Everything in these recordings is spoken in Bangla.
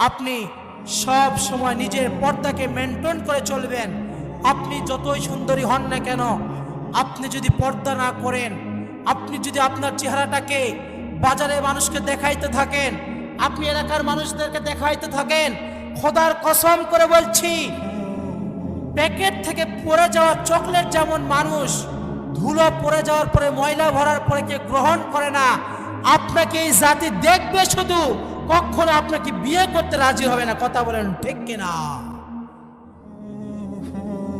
আপনি সব সময় নিজের পর্দাকে মেনটেন করে চলবেন। আপনি যতই সুন্দরী হন না কেন, আপনি যদি পর্দা না করেন, আপনি যদি আপনার চেহারাটাকে বাজারে মানুষকে দেখাইতে থাকেন, আপনি এলাকার মানুষদেরকে দেখাইতে থাকেন, খোদার কসম করে বলছি, প্যাকেট থেকে পড়ে যাওয়া চকলেট যেমন মানুষ, ধুলো পড়ে যাওয়ার পরে ময়লা ভরার পরে কে গ্রহণ করে না, আপনাকে এই জাতি দেখবে শুধু কখনো আপনাকে বিয়ে করতে রাজি হবে না। কথা বলেন, ঠিক কিনা?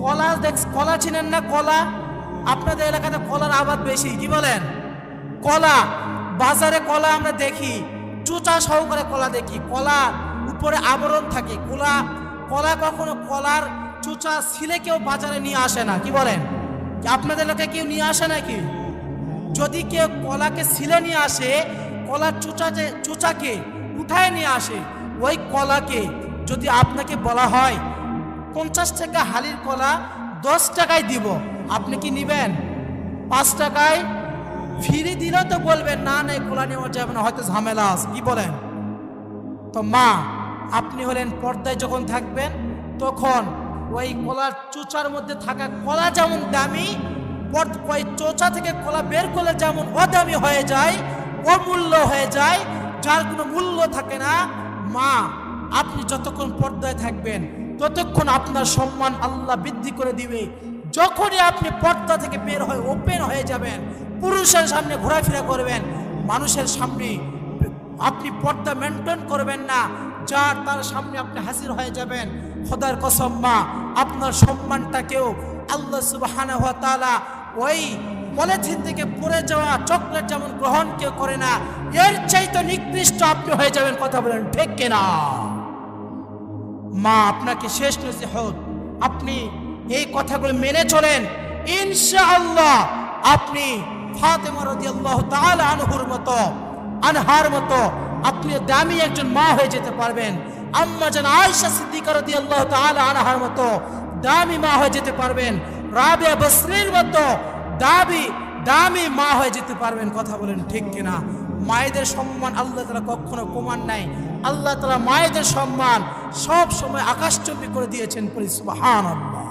কলা দেখ, কলা চিনেন না? কলা আপনাদের এলাকাতে কলার আবাদ বেশি, কি বলেন? কলা, বাজারে কলা আমরা দেখি, চুচা সহকারে কলা দেখি, কলা উপরে আবরণ থাকে, কলা কলা কখনো কলার চুচা ছিলে কেউ বাজারে নিয়ে আসে না, কি বলেন? আপনাদের এলাকায় কেউ নিয়ে আসে নাকি? যদি কেউ কলাকে ছিলে নিয়ে আসে, কলার চুচা যে, চুচাকে উঠায় নিয়ে আসে? ওই কলাকে যদি আপনাকে বলা হয়, পঞ্চাশ টাকা হালির কলা দশ টাকায় দিব, আপনি কি নিবেন? পাঁচ টাকায় ফিরে দিলেও তো বলবেন, না না কলা নেওয়া যাবে না, হয়তো ঝামেলা আছে। কি বলেন? তো মা, আপনি হলেন পর্দায় যখন থাকবেন, তখন ওই কলার চোচার মধ্যে থাকা কলা যেমন দামি ওই চোচা থেকে কলা বের করলে যেমন অদামি হয়ে যায়, অমূল্য হয়ে যায় যার কোনো মূল্য থাকে না, মা, আপনি যতক্ষণ পর্দায় থাকবেন, ততক্ষণ আপনার সম্মান আল্লাহ বৃদ্ধি করে দিবে। যখনই আপনি পর্দা থেকে বের হয়ে ওপেন হয়ে যাবেন, পুরুষের সামনে ঘোরাফেরা করবেন, মানুষের সামনে আপনি পর্দা মেনটেন করবেন না, যার তার সামনে আপনি হাজির হয়ে যাবেন, খোদার কসম মা, আপনার সম্মানটাকেও আল্লাহ তাআলা ওই পলিথিন থেকে পড়ে যাওয়া চকলেট যেমন গ্রহণ কেউ করে না, এর চাইতে নিকৃষ্ট আপনি হয়ে যাবেন কথা বলেন, ঠিক কিনা? মা, আপনাকে শেষ নসিহত, আপনি এই কথাগুলো মেনে চলেন। ইনশাআল্লাহ আপনি ফাতেমা রাদিয়াল্লাহু তাআলা আনহুর মতো, আনহার মতো আপনি দামি একজন মা হয়ে যেতে পারবেন। আম্মা জান আয়েশা সিদ্দিকা রাদিয়াল্লাহু তাআলা আনহার মতো দামি মা হয়ে যেতে পারবেন। রাবিয়া বসরির মতো দাবি, দামি মা হয়ে যেতে পারবেন, কথা বলেন ঠিক কিনা? মায়েদের সম্মান আল্লাহ তালা কখনো কমান নাই। আল্লাহ তালা মায়েদের সম্মান সব সময় আকাশচম্বী করে দিয়েছেন পরিসুবাহান আল্লাহ